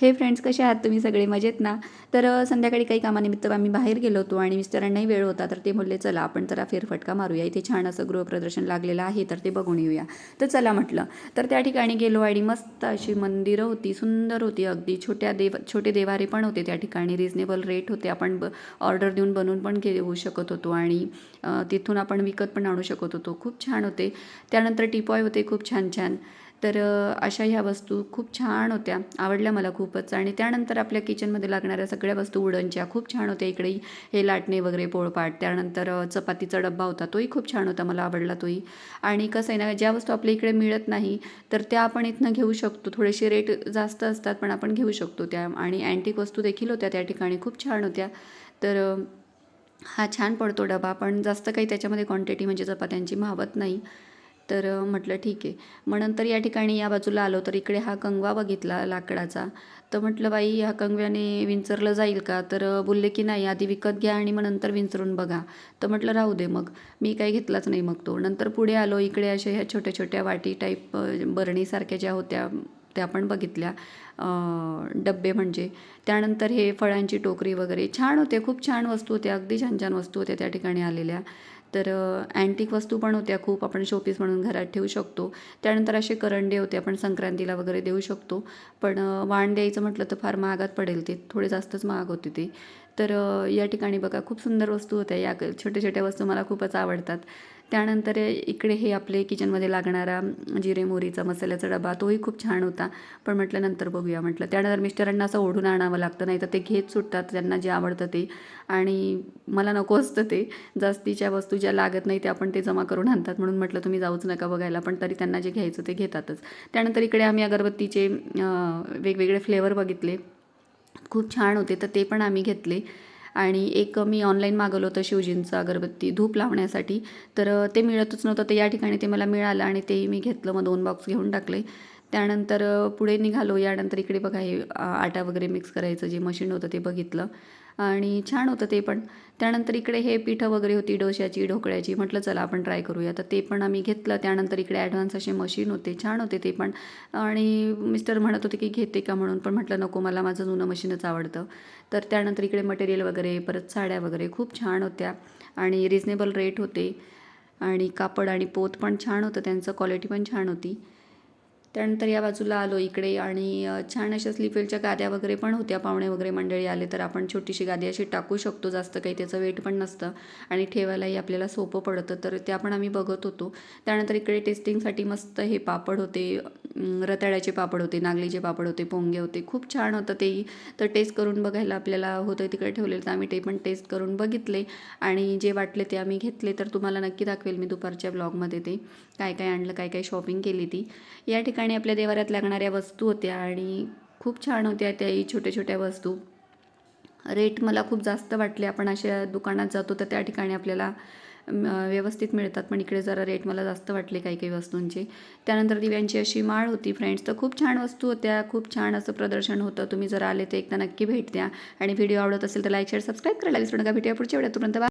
हे फ्रेंड्स कसे आहात तुम्ही? सगळे मजेत ना? तर संध्याकाळी काही कामानिमित्त आम्ही बाहेर गेलो होतो आणि मिस्टरांनाही वेळ होता तर ते बोलले चला आपण जरा फेरफटका मारूया. इथे छान असं गृहप्रदर्शन लागलेलं आहे तर ते बघून येऊया. तर चला म्हटलं. तर त्या ठिकाणी गेलो आणि मस्त अशी मंदिरं होती सुंदर होती अगदी. छोट्या देव छोटे देवारे पण होते त्या ठिकाणी. रिजनेबल रेट होते. आपण ब ऑर्डर देऊन बनवून पण घेऊ शकत होतो आणि तिथून आपण विकत पण आणू शकत होतो. खूप छान होते. त्यानंतर टिपॉय होते खूप छान छान तर अशा ह्या वस्तू खूप छान होत्या. आवडल्या मला खूपच. आणि त्यानंतर आपल्या किचनमध्ये लागणाऱ्या सगळ्या वस्तू उडनच्या खूप छान होत्या. इकडे हे लाटणे वगैरे पोळपाट. त्यानंतर चपातीचा डब्बा होता. तोही खूप छान होता. मला आवडला तोही. आणि कसं आहे ना ज्या वस्तू आपल्या इकडे मिळत नाही तर त्या आपण इथनं घेऊ शकतो. थोडेसे रेट जास्त असतात पण आपण घेऊ शकतो त्या. आणि अँटिक वस्तू देखील होत्या त्या ठिकाणी. खूप छान होत्या. तर हा छान पडतो डबा. पण जास्त काही त्याच्यामध्ये क्वांटिटी म्हणजे चपात्यांची मावत नाही. तर म्हटलं ठीक आहे. मग नंतर या ठिकाणी या बाजूला आलो तर इकडे हा कंगवा बघितला लाकडाचा. तर म्हटलं बाई ह्या कंगव्याने विंचरलं जाईल का? तर बोलले की नाही आधी विकत घ्या आणि मग नंतर विंचरून बघा. तर म्हटलं राहू दे मग. मी काही घेतलाच नाही मग तो. नंतर पुढे आलो इकडे अशा ह्या छोट्या छोट्या वाटी टाईप बरणीसारख्या ज्या होत्या त्या पण बघितल्या. डब्बे म्हणजे. त्यानंतर हे फळांची टोकरी वगैरे. छान होते खूप छान वस्तू होत्या. अगदी छान छान वस्तू होत्या त्या ठिकाणी आलेल्या. तर अँटिक वस्तू पण होत्या. खूप आपण शोपीस म्हणून घरात ठेवू शकतो. त्यानंतर असे करंडे होते आपण संक्रांतीला वगैरे देऊ शकतो. पण वाण द्यायचं म्हटलं तर फार महागात पडेल ते. थोडे जास्तच महाग होते ते. तर या ठिकाणी बघा खूप सुंदर वस्तू होत्या. या छोट्या छोट्या वस्तू मला खूपच आवडतात. त्यानंतर इकडे हे आपले किचनमध्ये लागणारा जिरे मोहरीचा मसाल्याचा डबा तोही खूप छान होता. पण म्हटलं नंतर बघूया म्हटलं. त्यानंतर मिस्टरांना असं ओढून आणावं लागतं नाही तर ते घेत सुटतात त्यांना जे आवडतं ते. आणि मला नको असतं ते. जास्तीच्या वस्तू ज्या लागत नाही त्या आपण ते जमा करून आणतात. म्हणून म्हटलं तुम्ही जाऊच नका बघायला पण तरी त्यांना जे घ्यायचं ते घेतातच. त्यानंतर इकडे आम्ही अगरबत्तीचे वेगवेगळे फ्लेवर बघितले. खूप छान होते तर ते पण आम्ही घेतले. आणि एक मी ऑनलाईन मागवलं होतं शिवजींचं अगरबत्ती धूप लावण्यासाठी. तर ते मिळतच नव्हतं ते या ठिकाणी ते मला मिळालं आणि तेही मी घेतलं मग दोन बॉक्स घेऊन टाकले. त्यानंतर पुढे निघालो. यानंतर इकडे बघा हे आटा वगैरे मिक्स करायचं जे मशीन होतं ते बघितलं. आणि छान होतं ते पण. त्यानंतर इकडे हे पिठं वगैरे होती डोश्याची ढोकळ्याची. म्हटलं चला आपण ट्राय करूया तर ते पण आम्ही घेतलं. त्यानंतर इकडे ॲडव्हान्स असे मशीन होते. छान होते ते पण. आणि मिस्टर म्हणत होते की घेते का? म्हणून. पण म्हटलं नको मला माझं जुनं मशीनच आवडतं. तर त्यानंतर इकडे मटेरियल वगैरे परत साड्या वगैरे खूप छान होत्या. आणि रिजनेबल रेट होते. आणि कापड आणि पोत पण छान होतं. त्यांचं क्वालिटी पण छान होती. त्यानंतर या बाजूला आलो इकडे आणि छान अशा स्लीपवेलच्या गाद्या वगैरे पण होत्या. पाहुणे वगैरे मंडळी आले तर आपण छोटीशी गादी अशी टाकू शकतो. जास्त काही त्याचं वेट पण नसतं आणि ठेवायलाही आपल्याला सोपं पडतं. तर त्या पण आम्ही बघत होतो. त्यानंतर इकडे टेस्टिंगसाठी मस्त हे पापड होते. रताळ्याचे पापड होते नागलीचे पापड होते पोंगे होते खूप छान होतं तेही. तर टेस्ट करून बघायला आपल्याला होतं तिकडे ठेवलेलं तर आम्ही ते पण टेस्ट करून बघितले. आणि जे वाटले ते आम्ही घेतले तर तुम्हाला नक्की दाखवेल मी दुपारच्या ब्लॉगमध्ये ते काय काय आणलं काय काय शॉपिंग केली ती. या ठिकाणी आपल्या देवाऱ्यात लागणाऱ्या वस्तू होत्या आणि खूप छान होत्या त्याही छोट्या छोट्या वस्तू. रेट मला खूप जास्त वाटले आपण अशा दुकानात जातो तर त्या ठिकाणी आपल्याला व्यवस्थित मिळतात. पण इकडे जरा रेट मला जास्त वाटले काही काही वस्तूंचे. त्यानंतर दिव्यांची अशी माळ होती फ्रेंड्स तर खूप छान वस्तू होत्या. खूप छान असं प्रदर्शन होतं. तुम्ही जर आले तर एकदा नक्की भेट द्या. आणि व्हिडिओ आवडत असेल तर लाईक शेअर सबस्क्राईब करायला विसरू नका. भेटूया पुढच्या वेळेत. तुरंत